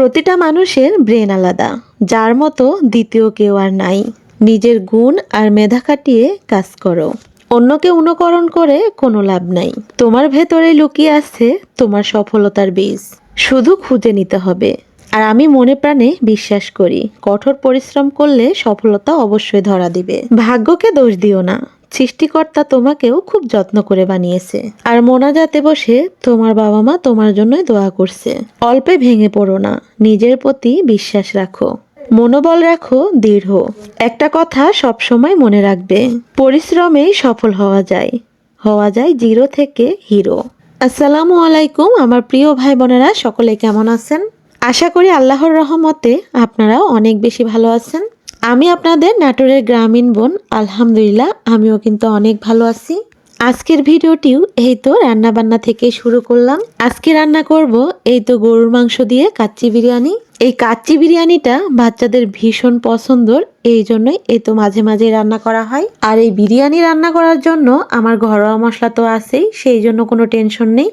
প্রতিটা মানুষের ব্রেন আলাদা, যার মতো দ্বিতীয় কেউ আর নাই। নিজের গুণ আর মেধা কাটিয়ে কাজ করো। অন্যকে অনুকরণ করে কোনো লাভ নাই। তোমার ভেতরে লুকিয়ে আছে তোমার সফলতার বীজ। শুধু খুঁজে নিতে হবে। আর আমি মনে প্রাণে বিশ্বাস করি, কঠোর পরিশ্রম করলে সফলতা অবশ্যই ধরা দিবে। ভাগ্যকে দোষ দিও না। সৃষ্টিকর্তা তোমাকেও খুব যত্ন করে বানিয়েছে। আর মোনাজাতে বসে, তোমার বাবা মা তোমার জন্যই দোয়া করছে। অল্পে ভেঙে পড়ো না, নিজের প্রতি বিশ্বাস রাখো। মনোবল রাখো, দৃঢ়। একটা কথা সবসময় মনে রাখবে পরিশ্রমেই সফল হওয়া যায়। হওয়া যায় জিরো থেকে হিরো। আসসালামু আলাইকুম, আমার প্রিয় ভাই বোনেরা, সকলে কেমন আছেন? আশা করি আল্লাহর রহমতে আপনারাও অনেক বেশি ভালো আছেন। আমি আপনাদের নাটোরের গ্রামীণ বোন, আলহামদুলিল্লাহ, আমিও কিন্তু অনেক ভালো আছি। আজকের ভিডিওটিও এই তো রান্নাবান্না থেকে শুরু করলাম। আজকে রান্না করব এই তো গরুর মাংস দিয়ে কাচ্চি বিরিয়ানি। এই কাচ্চি বিরিয়ানিটা বাচ্চাদের ভীষণ পছন্দর, এই জন্যই এই তো মাঝে মাঝে রান্না করা হয়। আর এই বিরিয়ানি রান্না করার জন্য আমার ঘরোয়া মশলা তো আছেই, সেই জন্য কোনো টেনশন নেই।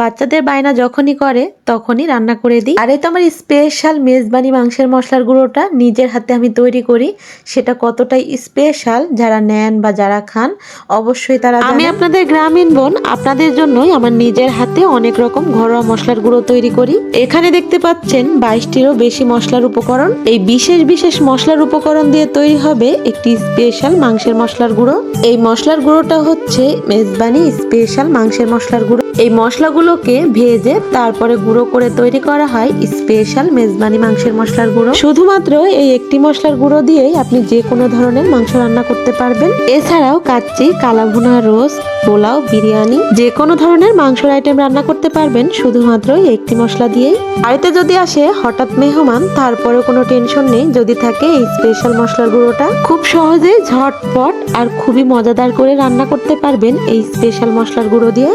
বাচ্চাদের বায়না যখনই করে, তখনই রান্না করে দিই। আর তো আমার স্পেশাল মেজবানি মাংসের মশলার গুঁড়োটা নিজের হাতে আমি তৈরি করি। সেটা কতটাই স্পেশাল যারা নেন বা যারা খান, অবশ্যই তারা আমি আপনাদের গ্রামীণ বোন, আপনাদের জন্যই আমার নিজের হাতে অনেক রকম ঘরোয়া মশলার গুঁড়ো তৈরি করি। এখানে দেখতে পাচ্ছেন বাইশটিরও বেশি মশলার উপকরণ। এই বিশেষ বিশেষ মশলার উপকরণ দিয়ে তৈরি হবে একটি স্পেশাল মাংসের মশলার গুঁড়ো। এই মশলার গুঁড়োটা হচ্ছে মেজবানি স্পেশাল মাংসের মশলার গুঁড়ো। এই মশলাগুলোকে ভেজে তারপরে গুঁড়ো করে তৈরি করা হয় স্পেশাল মেজবানি মাংসের মশলার গুঁড়ো। শুধুমাত্র এই একটি মশলার গুঁড়ো দিয়েই আপনি যে কোনো ধরনের মাংস রান্না করতে পারবেন। এছাড়াও কাচ্চি, কালাভুনা, রোস্ট পোলাও, বিরিয়ানি যে কোনো ধরনের মাংসের আইটেম রান্না করতে পারবেন, শুধুমাত্র একটি মশলা দিয়েই। বাড়িতে যদি আসে, হঠাৎ মেহমান, তারপরেও কোনো টেনশন নেই। যদি থাকে এই স্পেশাল মশলার গুঁড়োটা। খুব সহজে ঝটপট আর খুবই মজাদার করে রান্না করতে পারবেন এই স্পেশাল মশলার গুঁড়ো দিয়ে।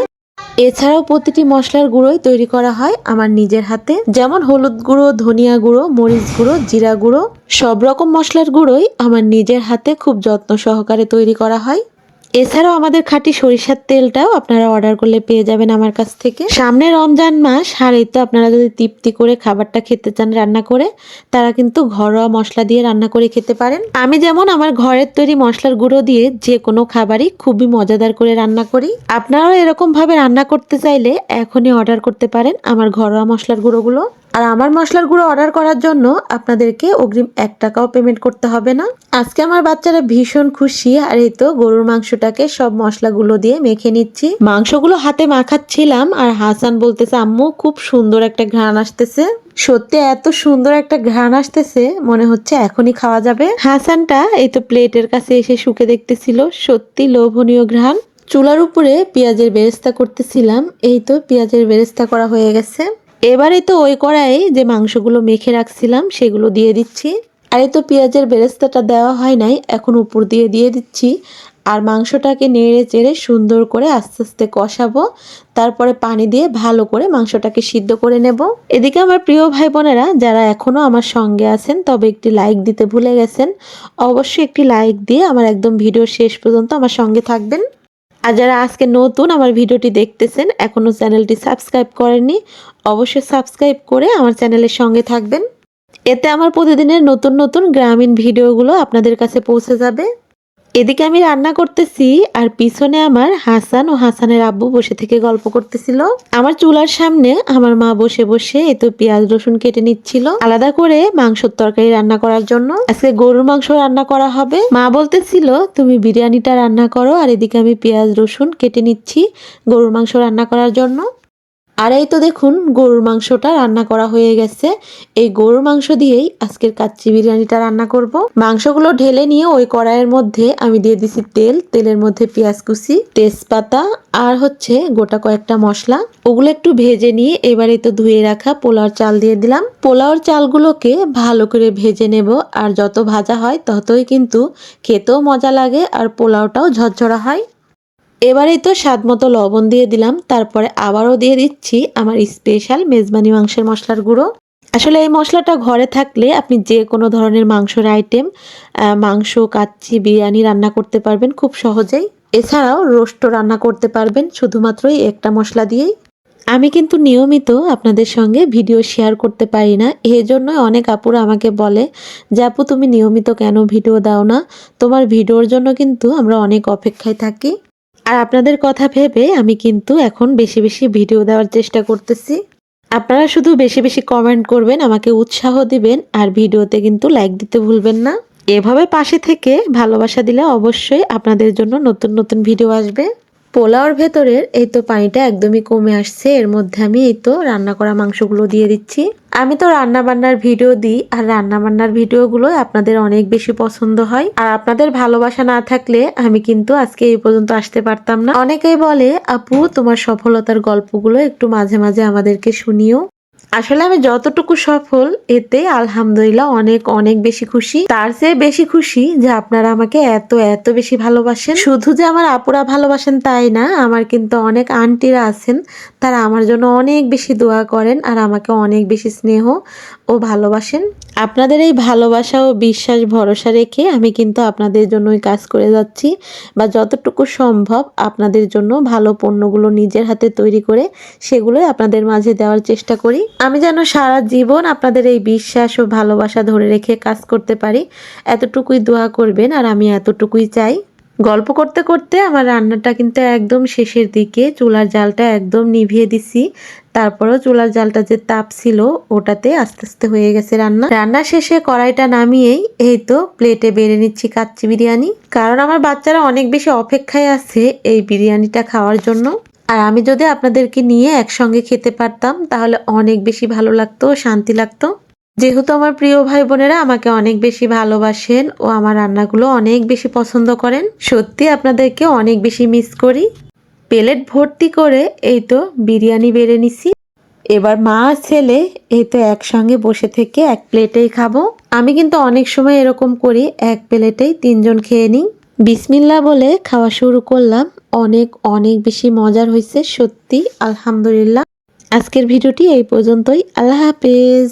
এছাড়াও প্রতিটি মশলার গুঁড়োই তৈরি করা হয় আমার নিজের হাতে। যেমন হলুদ গুঁড়ো, ধনিয়া গুঁড়ো, মরিচ গুঁড়ো, জিরা গুঁড়ো। সব রকম মশলার গুঁড়োই আমার নিজের হাতে খুব যত্ন সহকারে তৈরি করা হয়। এছাড়াও আমাদের খাঁটি সরিষার তেলটাও আপনারা অর্ডার করলে পেয়ে যাবেন আমার কাছ থেকে। সামনে রমজান মাস, আর এই তো আপনারা যদি তৃপ্তি করে খাবারটা খেতে চান রান্না করে, তারা কিন্তু ঘরোয়া মশলা দিয়ে রান্না করে খেতে পারেন। আমি যেমন আমার ঘরের তৈরি মশলার গুঁড়ো দিয়ে যে কোনো খাবারই খুবই মজাদার করে রান্না করি। আপনারাও এরকম ভাবে রান্না করতে চাইলে এখনই অর্ডার করতে পারেন আমার ঘরোয়া মশলার গুঁড়োগুলো। আর আমার মশলার গুঁড়ো অর্ডার করার জন্য আপনাদেরকে অগ্রিম এক টাকাও পেমেন্ট করতে হবে না। আজকে আমার বাচ্চারা ভীষণ খুশি আর এই তো গরুর মাংসটাকে সব মশলাগুলো দিয়ে মেখে নিচ্ছি। মাংসগুলো হাতে মাখাচ্ছিলাম আর হাসান বলতেছে, আম্মু, খুব সুন্দর একটা ঘ্রাণ আসতেছে। সত্যি এত সুন্দর একটা ঘ্রাণ আসতেছে, মনে হচ্ছে এখনই খাওয়া যাবে। হাসানটা এই তো প্লেটের কাছে এসে শুকে দেখতেছিল, সত্যি লোভনীয় ঘ্রাণ। চুলার উপরে পেঁয়াজের বেরেস্তা করতেছিলাম, এই তো পেঁয়াজের বেরেস্তা করা হয়ে গেছে। এবারে তো ওই কড়াই যে মাংসগুলো মেখে রাখছিলাম, সেগুলো দিয়ে দিচ্ছি। আর তো পেঁয়াজের বেরেস্তাটা দেওয়া হয় নাই, এখন উপর দিয়ে দিয়ে দিচ্ছি। আর মাংসটাকে নেড়ে চেড়ে সুন্দর করে আস্তে আস্তে কষাবো। তারপরে পানি দিয়ে ভালো করে মাংসটাকে সিদ্ধ করে নেব। এদিকে আমার প্রিয় ভাই বোনেরা যারা এখনও আমার সঙ্গে আছেন, তবে একটি লাইক দিতে ভুলে গেছেন। অবশ্যই একটি লাইক দিয়ে আমার একদম ভিডিও শেষ পর্যন্ত আমার সঙ্গে থাকবেন। আর যারা আজকে নতুন আমার ভিডিওটি দেখতেছেন এখনও চ্যানেলটি সাবস্ক্রাইব করেননি, অবশ্যই সাবস্ক্রাইব করে আমার চ্যানেলের সঙ্গে থাকবেন। এতে আমার প্রতিদিনের নতুন নতুন গ্রামীণ ভিডিওগুলো আপনাদের কাছে পৌঁছে যাবে। এদিকে আমি রান্না করতেছি আর পিছনে আমার হাসান ও হাসানের আব্বু বসে থেকে গল্প করতেছিল। আমার চুলার সামনে আমার মা বসে বসে এ তো পেঁয়াজ, রসুন কেটে নিচ্ছিল। আলাদা করে মাংসর তরকারি রান্না করার জন্য। আজকে গরুর মাংস রান্না করা হবে। মা বলতেছিল, তুমি বিরিয়ানিটা রান্না করো, আর এদিকে আমি পেঁয়াজ, রসুন কেটে নিচ্ছি গরুর মাংস রান্না করার জন্য। আর এই তো দেখুন, গরুর মাংসটা রান্না করা হয়ে গেছে। এই গরুর মাংস দিয়েই আজকের কাচ্চি বিরিয়ানিটা রান্না করব। মাংসগুলো ঢেলে নিয়ে ওই কড়াইয়ের মধ্যে আমি দিয়ে দিছি তেল। তেলের মধ্যে পেঁয়াজ কুচি, তেজপাতা আর হচ্ছে গোটা কয়েকটা মশলা। ওগুলো একটু ভেজে নিয়ে এবারে তো ধুয়ে রাখা পোলাওর চাল দিয়ে দিলাম। পোলাওর চালগুলোকে ভালো করে ভেজে নেব আর যত ভাজা হয় ততই কিন্তু খেতেও মজা লাগে আর পোলাওটাও ঝরঝরা হয়। এবারেই তো স্বাদ মতো লবণ দিয়ে দিলাম, তারপরে আবারও দিয়ে দিচ্ছি আমার স্পেশাল মেজবানি মাংসের মশলার গুঁড়ো। আসলে এই মশলাটা ঘরে থাকলে আপনি যে কোনো ধরনের মাংসের আইটেম মাংস, কাচ্চি, বিরিয়ানি রান্না করতে পারবেন খুব সহজেই। এছাড়াও রোস্ট রান্না করতে পারবেন শুধুমাত্র এই একটা মশলা দিয়েই। আমি কিন্তু নিয়মিত আপনাদের সঙ্গে ভিডিও শেয়ার করতে পারি না জন্য অনেক আপুরা আমাকে বলে যে, আপু, তুমি নিয়মিত কেন ভিডিও দাও না? তোমার ভিডিওর জন্য কিন্তু আমরা অনেক অপেক্ষায় থাকি। আর আপনাদের কথা ভেবে আমি কিন্তু এখন বেশি বেশি ভিডিও দেওয়ার চেষ্টা করতেছি। আপনারা শুধু বেশি বেশি কমেন্ট করবেন, আমাকে উৎসাহ দিবেন, আর ভিডিওতে কিন্তু লাইক দিতে ভুলবেন না। এভাবে পাশে থেকে ভালোবাসা দিলে অবশ্যই আপনাদের জন্য নতুন নতুন ভিডিও আসবে। পোলাওর ভেতরের এই তো পানিটা একদমই কমে আসছে, এর মধ্যে আমি এই তো রান্না করা মাংসগুলো দিয়ে দিচ্ছি। আমি তো রান্নাবান্নার ভিডিও দিই, আর রান্নাবান্নার ভিডিওগুলো আপনাদের অনেক বেশি পছন্দ হয়। আর আপনাদের ভালোবাসা না থাকলে আমি কিন্তু আজকে এই পর্যন্ত আসতে পারতাম না। অনেকেই বলে, আপু, তোমার সফলতার গল্পগুলো একটু মাঝে মাঝে আমাদেরকে শুনিও। আসলে আমি যতটুকু সফল, এতে আলহামদুলিল্লাহ অনেক অনেক বেশি খুশি। তার চেয়ে বেশি খুশি যে আপনারা আমাকে এত এত বেশি ভালোবাসেন। শুধু যে আমার আপুরা ভালোবাসেন তাই না, আমার কিন্তু অনেক আন্টিরা আছেন। তারা আমার জন্য অনেক বেশি দোয়া করেন আর আমাকে অনেক বেশি স্নেহ ও ভালোবাসেন। আপনাদের এই ভালোবাসা ও বিশ্বাস ভরসা রেখে আমি কিন্তু আপনাদের জন্যই কাজ করে যাচ্ছি বা যতটুকু সম্ভব আপনাদের জন্য ভালো পণ্যগুলো নিজের হাতে তৈরি করে সেগুলোই আপনাদের মাঝে দেওয়ার চেষ্টা করি। আমি যেন সারা জীবন আপনাদের এই বিশ্বাস ও ভালোবাসা ধরে রেখে কাজ করতে পারি। এতটুকুই দোয়া করবেন আর আমি এতটুকুই চাই। গল্প করতে করতে আমার রান্নাটা কিন্তু একদম শেষের দিকে চুলার জালটা একদম নিভিয়ে দিছি। তারপরও চুলার জালটা যে তাপ ছিল, ওটাতে আস্তে আস্তে হয়ে গেছে রান্না। রান্না শেষে কড়াইটা নামিয়েই এই তো প্লেটে বেড়ে নিচ্ছি কাচ্চি বিরিয়ানি। কারণ আমার বাচ্চারা অনেক বেশি অপেক্ষায় আছে এই বিরিয়ানিটা খাওয়ার জন্য। আর আমি যদি আপনাদেরকে নিয়ে একসঙ্গে খেতে পারতাম, তাহলে অনেক বেশি ভালো লাগতো, শান্তি লাগতো। যেহেতু আমার প্রিয় ভাই বোনেরা আমাকে অনেক বেশি ভালোবাসেন ও আমার রান্নাগুলো অনেক বেশি পছন্দ করেন, সত্যি আপনাদেরকে অনেক বেশি মিস করি। প্লেট ভর্তি করে এই তো বিরিয়ানি বেড়ে নিছি। এবার মা আর ছেলে এই তো একসঙ্গে বসে থেকে এক প্লেটেই খাব। আমি কিন্তু অনেক সময় এরকম করি, এক প্লেটেই তিনজন খেয়ে নিই। বিসমিল্লা বলে খাওয়া শুরু করলাম। অনেক অনেক বেশি মজার হয়েছে, সত্যি, আলহামদুলিল্লাহ। আজকের ভিডিওটি এই পর্যন্তই। আল্লাহ হাফেজ।